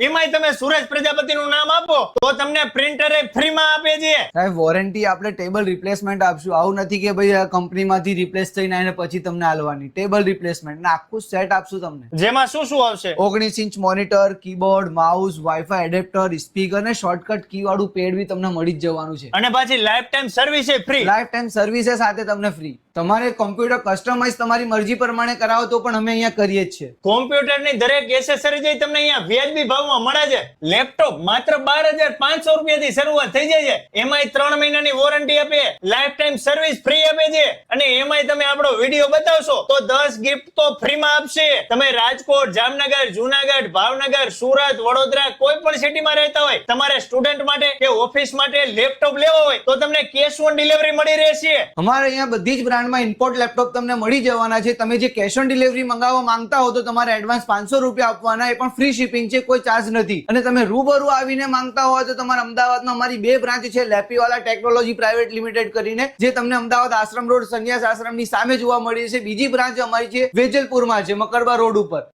એમાંય તમે સુરેશ પ્રજાપતિ નું નામ આપો તો તમને પ્રિન્ટર ફ્રીમાં આપે છે. સાહેબ વોરંટી આપણે ટેબલ રિપ્લેસમેન્ટ આપશું. આવું નથી કે ભાઈ આ કંપનીમાંથી રિપ્લેસ થઈને આવીને પછી તમને આલવાની ટેબલ રિપ્લેસમેન્ટ ને આખું સેટ આપશું તમને. જેમાં શું શું આવશે? ઓગણીસ inch monitor keyboard mouse wifi adapter speaker ને શોર્ટકટ કી વાળું પેડ બી તમને મળી જ જવાનું છે. અને પાછી life time service free life time service સાથે તમને ફ્રી તમારે કોમ્પ્યુટર કસ્ટમાઇઝ તમારી મરજી પ્રમાણે કરાવો તો પણ અમે અહીંયા કરીએ જ છે કોમ્પ્યુટરની દરેક એસેસરી તમને અહીંયા વ્યાજબી ભાવમાં મળે છે લેપટોપ માત્ર બાર હજાર પાંચસો રૂપિયા થી શરૂઆત થઈ જાય છે. એમાંય ત્રણ મહિનાની વોરંટી આપે લાઈફ ટાઈમ સર્વિસ ફ્રી આપે છે. અને એમાંય તમે આપણો વીડિયો બતાવશો તો દસ ગિફ્ટ તો ફ્રીમાં આપશે. તમે રાજકોટ, જામનગર, જુનાગઢ, ભાવનગર, સુરત, વડોદરા કોઈ પણ સિટીમાં રહેતા હોય, તમારે સ્ટુડન્ટ માટે કે ઓફિસ માટે લેપટોપ લેવો હોય, તો તમને કેશ ઓન ડિલિવરી મળી રહેશે. અમારે અહીંયા બધી જ બ્રાન્ડમાં ઇમ્પોર્ટ લેપટોપ તમને મળી જવાના છે. તમે જે કેશ ઓન ડિલિવરી મંગાવવા માંગતા હો તો તમારે એડવાન્સ પાંચસો રૂપિયા આપવાના. એ પણ ફ્રી શિપિંગ છે, કોઈ ચાર્જ નથી. અને તમે રૂબરૂ આવીને માંગતા હોય તો તમારે અમદાવાદમાં અમારી બે બ્રાન્ચ છે, લેપીવાલા ટેકનોલોજી પ્રાઇવેટ લિમિટેડ કરીને, જે તમને અમદાવાદ આશ્રમ રોડ સંન્યાસ આશ્રમની સામે જોવા મળી છે. બીજી બ્રાન્ચ અમારી છે, વેજલપુરમાં છે, મકરબા રોડ ઉપર.